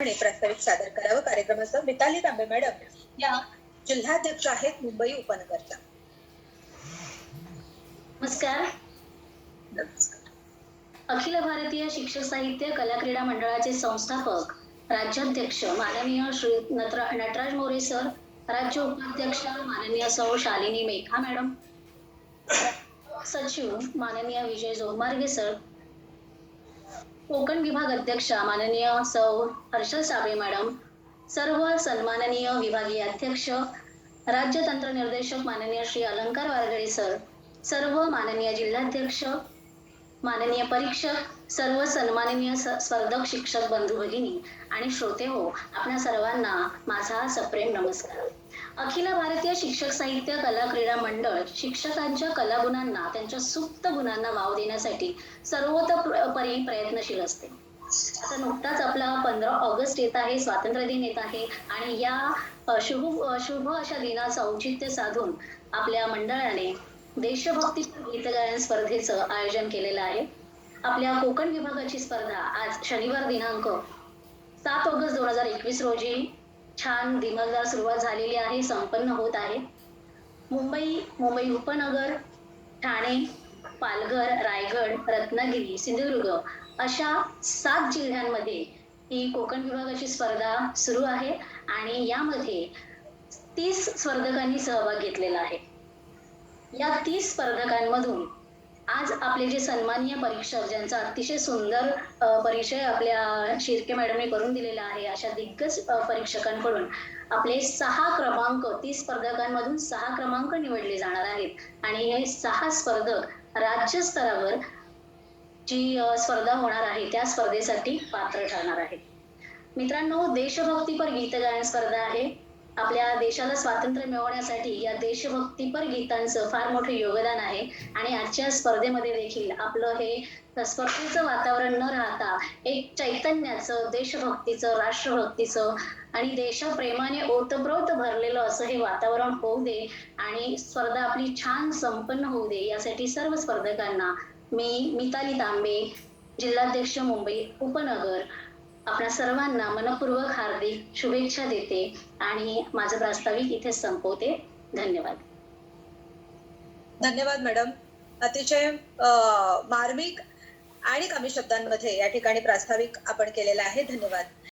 प्रास्ताविक सादर करावं कार्यक्रमाचं मिताली तांबे मॅडम या जिल्हाध्यक्ष आहेत मुंबई उपनगरच्या नमस्कार. अखिल भारतीय शिक्षक साहित्य कला क्रीडा मंडळाचे संस्थापक राज्याध्यक्ष माननीय श्री नटरा नटराज मोरे सर राज्य उपाध्यक्ष माननीय सौ शालिनी मेघा मॅडम सचिव माननीय विजय जोमार्गे सर कोकण विभाग अध्यक्षा माननीय सौ हर्षल साबळे मॅडम सर्व सन्माननीय विभागीय अध्यक्ष राज्य तंत्र निर्देशक माननीय श्री अलंकार वारगळे सर सर्व माननीय जिल्हाध्यक्ष माननीय परीक्षक सर्व सन्माननीय स्पर्धक शिक्षक बंधू भगिनी आणि श्रोते हो आपल्या सर्वांना माझा सप्रेम नमस्कार. अखिल भारतीय शिक्षक साहित्य कला क्रीडा मंडळ शिक्षकांच्या कलागुणांना त्यांच्या सुप्त गुणांना वाव देण्यासाठी सर्वतोपरी प्रयत्नशील असते. आता नुकताच आपला पंधरा ऑगस्ट येत आहे स्वातंत्र्य दिन येत आहे आणि या शुभ शुभ अशा दिनाचं औचित्य साधून आपल्या मंडळाने देशभक्ती गीतगायन स्पर्धेचं आयोजन केलेलं आहे. आपल्या कोकण विभागाची स्पर्धा आज शनिवार दिनांक सात ऑगस्ट दोन हजार एकवीस रोजी छान दिमागदार सुरुवात झालेली आहे संपन्न होत आहे. मुंबई मुंबई उपनगर ठाणे पालघर रायगड रत्नागिरी सिंधुदुर्ग अशा सात जिल्ह्यांमध्ये ही कोकण विभागाची स्पर्धा सुरू आहे आणि यामध्ये तीस स्पर्धकांनी सहभाग घेतलेला आहे. या तीस स्पर्धकांमधून आज आपले जे सन्माननीय परीक्षक ज्यांचा अतिशय सुंदर परिचय आपल्या शिर्के मॅडमने करून दिलेला आहे अशा दिग्गज परीक्षकांकडून आपले सहा क्रमांक तीस स्पर्धकांमधून सहा क्रमांक निवडले जाणार आहेत. आणि हे सहा स्पर्धक राज्य स्तरावर जी स्पर्धा होणार आहे त्या स्पर्धेसाठी पात्र ठरणार आहेत. मित्रांनो देशभक्तीपर गीत गायन स्पर्धा आहे. आपल्या देशाला स्वातंत्र्य मिळवण्यासाठी या देशभक्तीपर गीतांचं फार मोठं योगदान आहे. आणि आजच्या स्पर्धेमध्ये देखील आपलं हे स्पर्धेचं वातावरण न राहता एक चैतन्याचं देशभक्तीचं राष्ट्रभक्तीचं आणि देशप्रेमाने ओतप्रोत भरलेलं असं हे वातावरण होऊ दे आणि स्पर्धा आपली छान संपन्न होऊ दे यासाठी सर्व स्पर्धकांना मी मिताली तांबे जिल्हाध्यक्ष मुंबई उपनगर आपल्या सर्वांना मनपूर्वक हार्दिक शुभेच्छा देते आणि माझं प्रास्ताविक इथे संपवते. धन्यवाद. धन्यवाद मॅडम. अतिशय अं, मार्मिक आणि कमी शब्दांमध्ये या ठिकाणी प्रास्ताविक आपण केलेला आहे. धन्यवाद.